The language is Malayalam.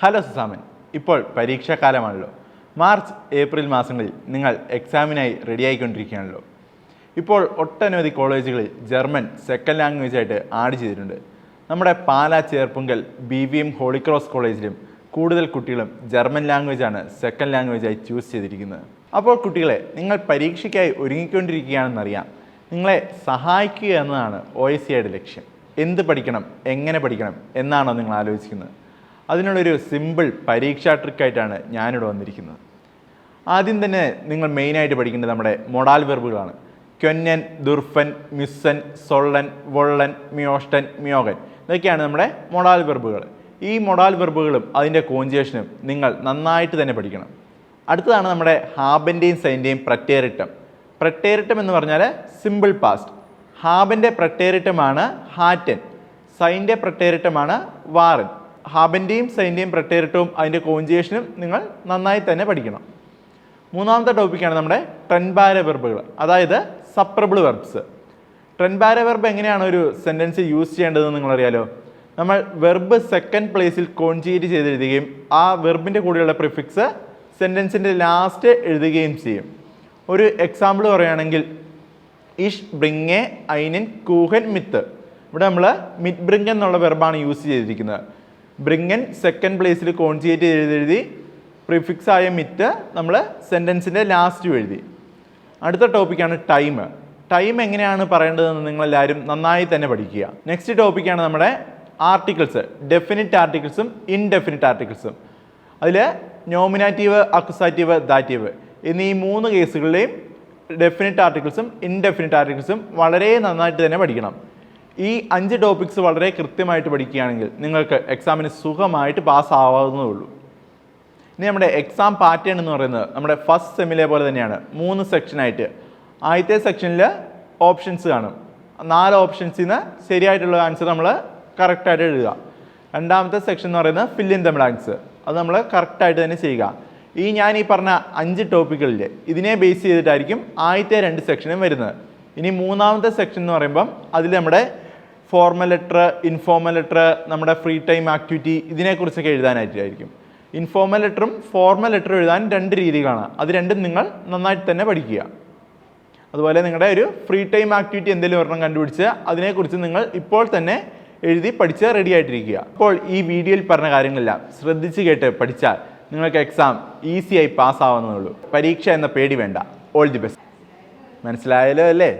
ഹലോ സുസാമൻ. ഇപ്പോൾ പരീക്ഷാകാലമാണല്ലോ. മാർച്ച് ഏപ്രിൽ മാസങ്ങളിൽ നിങ്ങൾ എക്സാമിനായി റെഡിയായിക്കൊണ്ടിരിക്കുകയാണല്ലോ. ഇപ്പോൾ ഒട്ടനവധി കോളേജുകളിൽ ജർമ്മൻ സെക്കൻഡ് ലാംഗ്വേജ് ആയിട്ട് ആഡ് ചെയ്തിട്ടുണ്ട്. നമ്മുടെ Pala Cherpunkal B V M holy cross കോളേജിലും കൂടുതൽ കുട്ടികളും ജർമ്മൻ ലാംഗ്വേജാണ് സെക്കൻഡ് ലാംഗ്വേജായി ചൂസ് ചെയ്തിരിക്കുന്നത്. അപ്പോൾ കുട്ടികളെ നിങ്ങൾ പരീക്ഷയ്ക്കായി ഒരുങ്ങിക്കൊണ്ടിരിക്കുകയാണെന്നറിയാം. നിങ്ങളെ സഹായിക്കുക എന്നതാണ് ഒ എസ് സിയുടെ ലക്ഷ്യം. എന്ത് പഠിക്കണം എങ്ങനെ പഠിക്കണം എന്നാണോ നിങ്ങൾ ആലോചിക്കുന്നത്. അതിനുള്ളൊരു സിമ്പിൾ പരീക്ഷാ ട്രിക്കായിട്ടാണ് ഞാനിവിടെ വന്നിരിക്കുന്നത്. ആദ്യം തന്നെ നിങ്ങൾ മെയിനായിട്ട് പഠിക്കേണ്ടത് നമ്മുടെ മൊഡാൽ വെർബുകളാണ് ക്യൊന്നൻ ദുർഫൻ മിസ്സൻ സൊള്ളൻ വൊള്ളൻ മിയോഷ്ടൻ മിയോഗൻ ഇതൊക്കെയാണ് നമ്മുടെ മൊഡാൽ വെർബുകൾ ഈ മൊഡാൽ വെർബുകളും അതിന്റെ കോഞ്ചേഷനും നിങ്ങൾ നന്നായിട്ട് തന്നെ പഠിക്കണം. അടുത്തതാണ് നമ്മുടെ ഹാബന്റെയും സൈന്റെയും പ്രട്ടേറിട്ടം പ്രട്ടേറിട്ടം എന്ന് പറഞ്ഞാൽ സിമ്പിൾ പാസ്റ്റ് ഹാബന്റെ പ്രട്ടേറിട്ടമാണ് ഹാറ്റൻ. സൈന്റെ പ്രട്ടേറിട്ടമാണ് വാറൻ. ഹാബന്റെയും സൈന്റെയും പ്രറ്റേറിട്ടവും അതിന്റെ കോഞ്ചിയേഷനും നിങ്ങൾ നന്നായി തന്നെ പഠിക്കണം. മൂന്നാമത്തെ ടോപ്പിക്കാണ് നമ്മുടെ ട്രെൻബാര വെർബുകൾ അതായത് സപ്രബിൾ വെർബ്സ് ട്രെൻബാര വെർബ് എങ്ങനെയാണ് ഒരു സെന്റൻസ് യൂസ് ചെയ്യേണ്ടതെന്ന് നിങ്ങളറിയാലോ? നമ്മൾ വെർബ് സെക്കൻഡ് പ്ലേസിൽ കോൺജിയേറ്റ് ചെയ്തെഴുതുകയും ആ വെർബിന്റെ കൂടെയുള്ള പ്രിഫിക്സ് സെന്റൻസിന്റെ ലാസ്റ്റ് എഴുതുകയും ചെയ്യും. ഒരു എക്സാമ്പിൾ പറയുകയാണെങ്കിൽ ഇഷ് ബ്രിങ്ങെ ഐനിൻ കൂഹൻ മിത്ത് ഇവിടെ നമ്മൾ മിത് ബ്രിങ് എന്നുള്ള വെർബാണ് യൂസ് ചെയ്തിരിക്കുന്നത്. ബ്രിങ്ങൻ സെക്കൻഡ് പ്ലേസിൽ ചെയ്ത് ചെയ്തെഴുതി പ്രിഫിക്സ് ആയ മിറ്റ് നമ്മൾ സെന്റൻസിന്റെ ലാസ്റ്റ് എഴുതി. അടുത്ത ടോപ്പിക്കാണ് ടൈം ടൈം എങ്ങനെയാണ് പറയേണ്ടതെന്ന് നിങ്ങളെല്ലാവരും നന്നായി തന്നെ പഠിക്കുക. നെക്സ്റ്റ് ടോപ്പിക്കാണ് നമ്മുടെ ആർട്ടിക്കിൾസ് ഡെഫിനിറ്റ് ആർട്ടിക്കിൾസും ഇൻഡെഫിനിറ്റ് ആർട്ടിക്കിൾസും അതിൽ നോമിനാറ്റീവ് അക്സാറ്റീവ് ദാറ്റീവ് എന്നീ മൂന്ന് കേസുകളിലെയും ഡെഫിനിറ്റ് ആർട്ടിക്കിൾസും ഇൻഡെഫിനിറ്റ് ആർട്ടിക്കിൾസും വളരെ നന്നായിട്ട് തന്നെ പഠിക്കണം. ഈ അഞ്ച് ടോപ്പിക്സ് വളരെ കൃത്യമായിട്ട് പഠിക്കുകയാണെങ്കിൽ നിങ്ങൾക്ക് എക്സാമിന് സുഖമായിട്ട് പാസ് ആവാവുന്നതേ ഉള്ളൂ. ഇനി നമ്മുടെ എക്സാം പാറ്റേൺ എന്ന് പറയുന്നത് നമ്മുടെ ഫസ്റ്റ് സെമിലെ പോലെ തന്നെയാണ്. മൂന്ന് സെക്ഷനായിട്ട് ആദ്യത്തെ സെക്ഷനിൽ ഓപ്ഷൻസ് കാണും. നാല് ഓപ്ഷൻസിൽ നിന്ന് ശരിയായിട്ടുള്ള ആൻസർ നമ്മൾ കറക്റ്റായിട്ട് എഴുതുക. രണ്ടാമത്തെ സെക്ഷൻ എന്ന് പറയുന്നത് ഫില്ല് ഇൻ ദ ബ്ലാങ്ക്സ് അത് നമ്മൾ കറക്റ്റായിട്ട് തന്നെ ചെയ്യുക. ഈ ഞാൻ ഈ പറഞ്ഞ അഞ്ച് ടോപ്പിക്കുകളിൽ ഇതിനെ ബേസ് ചെയ്തിട്ടായിരിക്കും ആദ്യത്തെ രണ്ട് സെക്ഷനും വരുന്നത്. ഇനി മൂന്നാമത്തെ സെക്ഷൻ എന്ന് പറയുമ്പം അതിൽ നമ്മുടെ ഫോർമൽ ലെറ്റർ ഇൻഫോർമൽ ലെറ്റർ നമ്മുടെ ഫ്രീ ടൈം ആക്ടിവിറ്റി ഇതിനെക്കുറിച്ചൊക്കെ എഴുതാനായിട്ടായിരിക്കും. ഇൻഫോർമൽ ലെറ്ററും ഫോർമൽ ലെറ്ററും എഴുതാൻ രണ്ട് രീതികളാണ്. അത് രണ്ടും നിങ്ങൾ നന്നായിട്ട് തന്നെ പഠിക്കുക. അതുപോലെ നിങ്ങളുടെ ഒരു ഫ്രീ ടൈം ആക്ടിവിറ്റി എന്തെങ്കിലും ഒരെണ്ണം കണ്ടുപിടിച്ച് അതിനെക്കുറിച്ച് നിങ്ങൾ ഇപ്പോൾ തന്നെ എഴുതി പഠിച്ച് റെഡി ആയിട്ടിരിക്കുക. അപ്പോൾ ഈ വീഡിയോയിൽ പറഞ്ഞ കാര്യങ്ങളെല്ലാം ശ്രദ്ധിച്ച് കേട്ട് പഠിച്ചാൽ നിങ്ങൾക്ക് എക്സാം ഈസിയായി പാസ്സാവുന്നതേ ഉള്ളൂ. പരീക്ഷ എന്ന പേടി വേണ്ട. ഓൾ ദി ബെസ്റ്റ് മനസ്സിലായല്ലോ അല്ലേ?